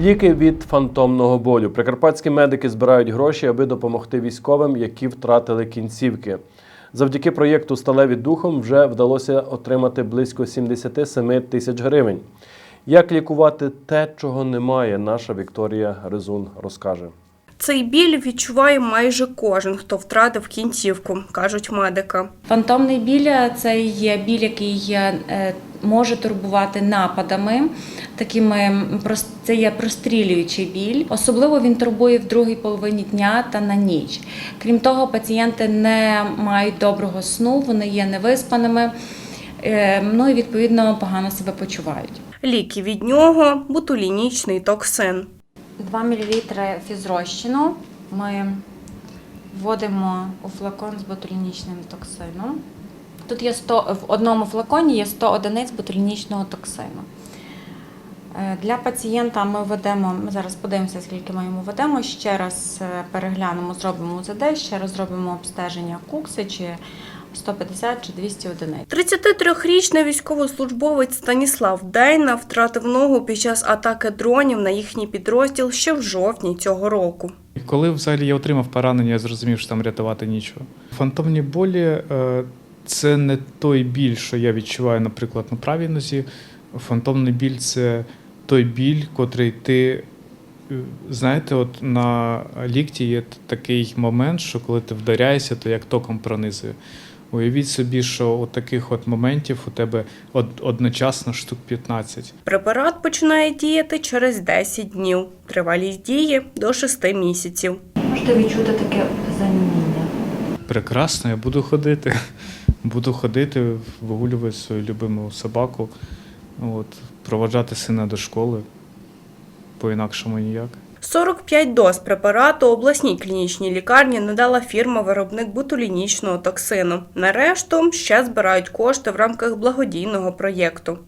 Ліки від фантомного болю. Прикарпатські медики збирають гроші, аби допомогти військовим, які втратили кінцівки. Завдяки проєкту Сталеві духом вже вдалося отримати близько 77 тисяч гривень. Як лікувати те, чого немає, наша Вікторія Резун розкаже. Цей біль відчуває майже кожен, хто втратив кінцівку, кажуть медики. Фантомний біль це є біль, який е, може турбувати нападами. Такими це є прострілюючий біль. Особливо він турбує в другій половині дня та на ніч. Крім того, пацієнти не мають доброго сну, вони є невиспаними. е, Ну і відповідно погано себе почувають. Ліки від нього ботулінічний токсин. 2 мл фізрозчину ми вводимо у флакон з ботулінічним токсином. Тут є 100, в одному флаконі є 100 одиниць ботулінічного токсину. Е, Для пацієнта ми ведемо, ми зараз подивимося, скільки ми йому ведемо. Ще раз е, переглянемо, зробимо УЗД, ще раз зробимо обстеження кукси, чи 150 чи 200 одиниць. 33-річний військовослужбовець Станіслав Дейна втратив ногу під час атаки дронів на їхній підрозділ ще в жовтні цього року. Коли взагалі я отримав поранення, я зрозумів, що там рятувати нічого. Фантомні болі е, це не той біль, що я відчуваю, наприклад, на правій нозі. Фантомний біль це той біль, котрий ти. е, Знаєте, от на лікті є такий момент, що коли ти вдаряєшся, то як током пронизує. Уявіть собі, що от таких от моментів у тебе од- одночасно штук 15. Препарат починає діяти через 10 днів. Тривалість дії до 6 місяців. Можете відчути таке заніміння. Прекрасно, я буду ходити. Буду ходити, вигулювати свою любиму собаку, от, проводжати сина до школи. По-інакшому ніяк. 45 доз препарату обласній клінічній лікарні надала фірма-виробник бутулінічного токсину. На решту ще збирають кошти в рамках благодійного проєкту.